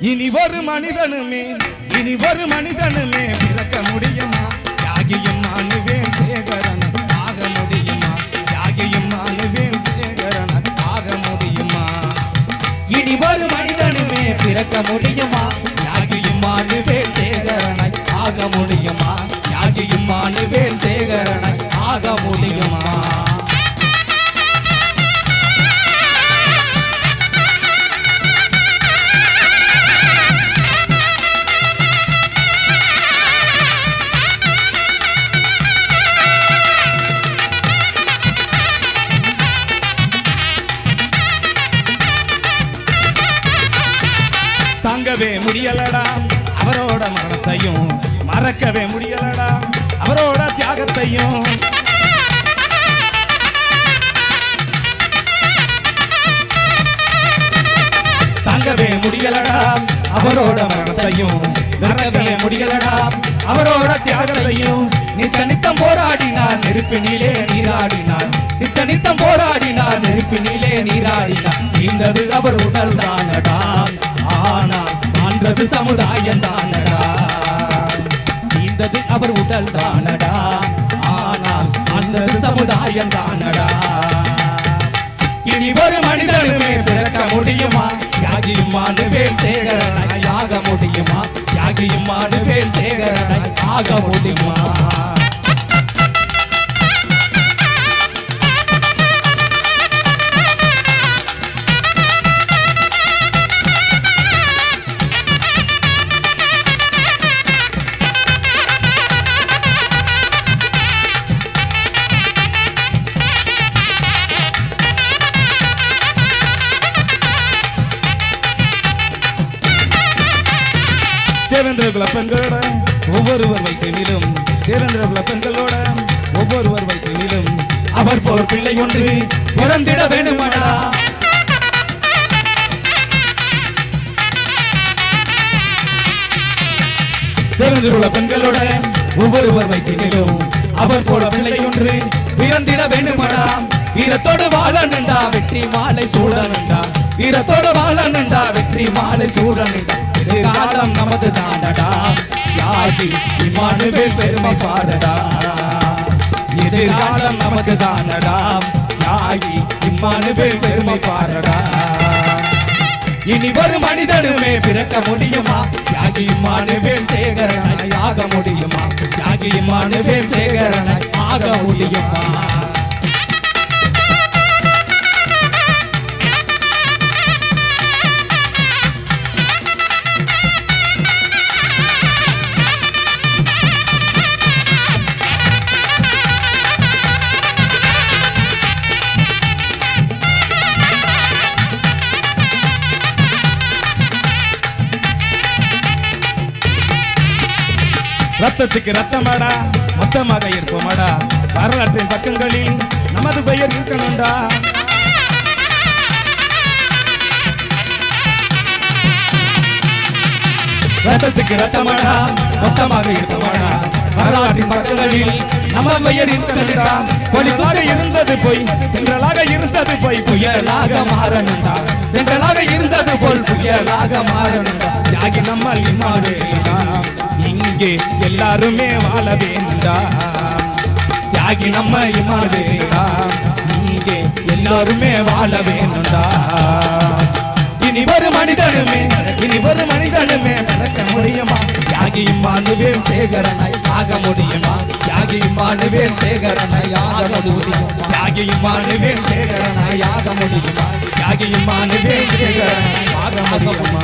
இனி ஒரு மனிதனுமே இனி ஒரு மனிதனுமே பிறக்க முடியுமா? யாகியும் மானுவேல் சேகரன் ஆக முடியுமா? யாகியும் மானுவேல் சேகரன் ஆக முடியுமா? இனி ஒரு மனிதனுமே பிறக்க முடியுமா? தாங்கவே முடியலடா. அவரோட மரணத்தையும் மறக்கவே முடியலடா. அவரோட தியாகத்தையும். தாங்கவே முடியலடா. அவரோட மரணத்தையும் மறக்கவே முடியலடா. அவரோட தியாகத்தையும் நித்த நித்தம் போராடினார். நெருப்பினிலே நீராடினார். நித்த நித்தம் போராடினார். நெருப்பினிலே நீராடினார். நீந்தது அவர் உடல் தானடா. வாழ்ந்தது சமுதாயம் தானடா நீந்தது அவர் உடல் தானடா ஆனால் வாழ்ந்தது சமுதாயம் தானடா இனி ஒரு மனிதனுமே பிறக்க முடியுமா? தியாகியும் வேல் சேகரனாய் ஆக முடியுமா? தியாகியும் வேல் சேகரனாய் ஆக முடியுமா? தேவேந்திர குல பெண்களோட ஒவ்வொருவர் வைத்தினிலும் தேவேந்திர குல பெண்களோட ஒவ்வொருவர் வைத்தினிலும் அவர் போர் பிள்ளை ஒன்று பிறந்திட வேண்டுமடா. தேவேந்திர குல பெண்களோட ஒவ்வொருவர் வைத்தினிலும் அவர் போல பிள்ளை ஒன்று பிறந்திட வேண்டுமடா. வீரத்தோடு வாழணுண்டா வெற்றி மாலை சூழணுண்டா வீரத்தோடு வாழணுண்டா வெற்றி மாலை சூழணுண்டா எதிர்காலம் நமது தாண்டடா. யாகி இம்மானுவில் பெருமை பாடடா. எதிர்காலம் நமக்கு தானடா யாகி இம்மானுவில் பெருமை பாடடா. இனி ஒரு மனிதனுமே பிறக்க முடியுமா? யாகி இம்மானுவேல் சேகரனாய் ஆக முடியுமா? யாகி இம்மானுவேல் சேகரனாய் ஆக முடியுமா? ரத்தத்துக்கு ரத்தமாடா மொத்தமாக இருப்போமாடா. வரலாற்றின் பக்கங்களில் நமது பெயர் இருக்கணும்டா. ரத்தத்துக்கு ரத்தமாடா மொத்தமாக இருப்போமாடா. வரலாற்றின் பக்கங்களில் நம்ம பெயர் இருக்கணும்டா. பொலி இருந்தது போய் இருந்தது போய் புயலாக மாறணும்டா. தென்றலாக இருந்தது போல் புயலாக மாறணும்டா. தியாகி நம்மால் இம்மாடுடா இங்கே எல்லாருமே வாழ வேண்டா தியாகி நம்ம இம்மாடுடா இங்கே எல்லாருமே வாழ வேண்டும்டா. இனி ஒரு மனிதனுமே இனி ஒரு மனிதனுமே நடக்க முடியுமா? தியாகியும் மானுவேல் சேகரனாய் ஆக முடியுமா? தியாகியும் பாடுவேன் சேகரனாய் ஆக முடியுமா தியாகியும் பாடுவேன் சேகரனாய் ஆக முடியுமா தியாகியும் பாடுவேன் சேகரனாய் ஆக முடியுமா